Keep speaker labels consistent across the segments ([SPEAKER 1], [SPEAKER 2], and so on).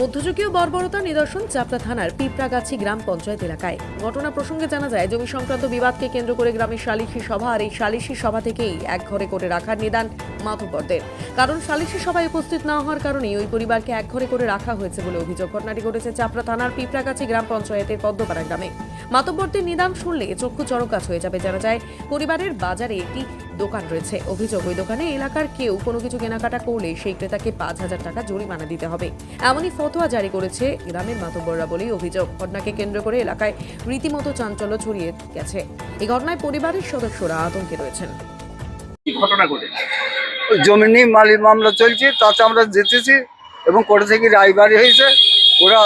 [SPEAKER 1] মধ্যযুগীয় বর্বরতা নিদর্শন চাপড়া থানার পিঁপড়াগাছি গ্রাম পঞ্চায়েত এলাকায়। ঘটনা প্রসঙ্গে জানা যায়, জমি সংক্রান্ত বিবাদকে কেন্দ্র করে গ্রামের সালিশি সভা আর এই সালিশি সভা থেকেই এক ঘরে করে রাখার নিদান মাধবরদের কারণ সালিশি সভায় উপস্থিত না হওয়ার কারণে ওই পরিবারকে এক ঘরে করে রাখা হয়েছে বলে অভিযোগ। ঘটনাটি ঘটেছে চাপড়া থানার পিঁপড়াগাছি গ্রাম পঞ্চায়েতের পদ্মপাড়া গ্রামে। মাতব্বরদের নিদান শুনলে চক্ষু গাছ হয়ে যাবে। জানা যায় পরিবারের বাজারে একটি দোকান রয়েছে। অভিযোগ ওই দোকানে এলাকার কেউ কোনো কিছু কেনাকাটা করলে সেই ক্রেতাকে পাঁচ হাজার টাকা জরিমানা দিতে হবে। এমনই ফতোয়া জারি করেছে গ্রামের মাতব্বররা বলেই অভিযোগ। ঘটনাকে কেন্দ্র করে এলাকায় রীতিমতো চাঞ্চল্য ছড়িয়ে গেছে। এই ঘটনায় পরিবারের সদস্যরা আতঙ্কে রয়েছেন।
[SPEAKER 2] কি ঘটনা ঘটেছে?
[SPEAKER 3] জমি নিয়ে মালির মামলা চলছে তাতে আমরা জিতেছি এবং কোর্ট থেকে রায় বাড়ি হয়েছে। ওরা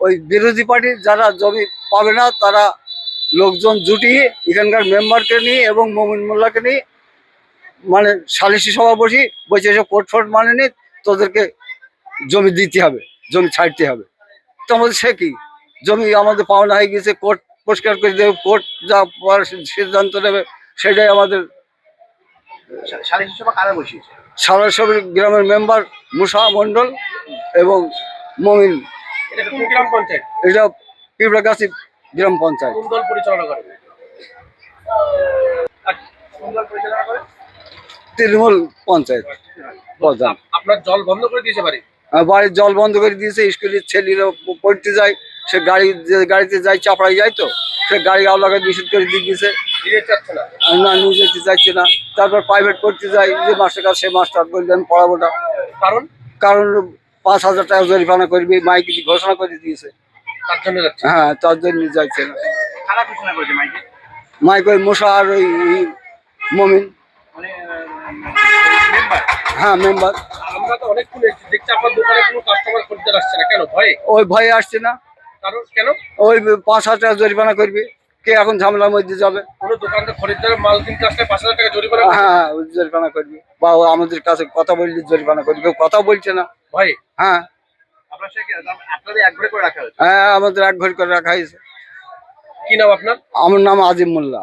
[SPEAKER 3] ওই বিরোধী পার্টির যারা জমি পাবে না তারা লোকজন জুটিয়ে এখানকার মেম্বারকে নিয়ে এবং মমিন মোল্লাকে নিয়ে মানে সালিসি সভা বসি বসে এসব কোর্ট ফোর্ট মানে নি তোদেরকে জমি দিতে হবে জমি ছাড়তে হবে। তো আমাদের সে কি? জমি আমাদের পাওনা হয়ে গেছে কোর্ট পরিষ্কার করে দেবে কোর্ট যা সিদ্ধান্ত নেবে সেটাই আমাদের
[SPEAKER 2] সা- সালিসি সভা কারা বসিয়েছে?
[SPEAKER 3] সারাসরি গ্রামের মেম্বার মুসা মণ্ডল এবং মমিন
[SPEAKER 2] কোন গ্রাম পঞ্চায়েত?
[SPEAKER 3] এটা পিঁপড়াগাছি গ্রাম পঞ্চায়েত।
[SPEAKER 2] কোন দল পরিচালনা করে? কোন দল পরিচালনা করে?
[SPEAKER 3] তৃণমূল পঞ্চায়েত। প্রধান।
[SPEAKER 2] আপনার জল বন্ধ করে দিয়েছে বাড়ি?
[SPEAKER 3] বাড়ির জল বন্ধ করে দিয়েছে স্কুলের ছেলেরা পড়তে যায় সে গাড়ি গাড়িতে যায় চাপড়াই যায় তো সে গাড়ি আওলাকে নিষেধ করে দিয়ে দিয়েছে।
[SPEAKER 2] না?
[SPEAKER 3] আর না নিয়ে যেতে চাইছে না। তারপর প্রাইভেট পড়তে যায় যে মাস্টার কাছে সে মাস্টার বললেন পড়াবো না
[SPEAKER 2] কারণ?
[SPEAKER 3] কারণ পাঁচ হাজার টাকা জরিমানা করবে মাইক ঘোষণা করে দিয়েছে।
[SPEAKER 2] যাচ্ছে?
[SPEAKER 3] হ্যাঁ তার জন্য যাইছে না।
[SPEAKER 2] মাইকে?
[SPEAKER 3] ওই মশা আর ওই মমিন।
[SPEAKER 2] মানে
[SPEAKER 3] হ্যাঁ মেম্বার।
[SPEAKER 2] আমরা তো অনেকক্ষণ এসেছি দেখছি আপনার দোকানে কোনো কাস্টমার খরিদ্দার আসছে না। কেন ভয়ে?
[SPEAKER 3] ওই ভয়ে আসছে না।
[SPEAKER 2] কারণ কেন?
[SPEAKER 3] ওই পাঁচ হাজার টাকা জরিমানা করবে। কে এখন ঝামেলার মধ্যে যাবে?
[SPEAKER 2] কোনো খরিদ্দার মাল কিনতে আসলে পাঁচ হাজার টাকা জরিমানা।
[SPEAKER 3] হ্যাঁ জরিমানা করবে। বা আমাদের কাছে কথা বললে জরিমানা করবি কেউ কথা বলছে না।
[SPEAKER 2] ভাই
[SPEAKER 3] হ্যাঁ। হ্যাঁ আমাদের এক ঘর করে রাখা হয়েছে।
[SPEAKER 2] কি নাম আপনার?
[SPEAKER 3] আমার নাম Azim Molla.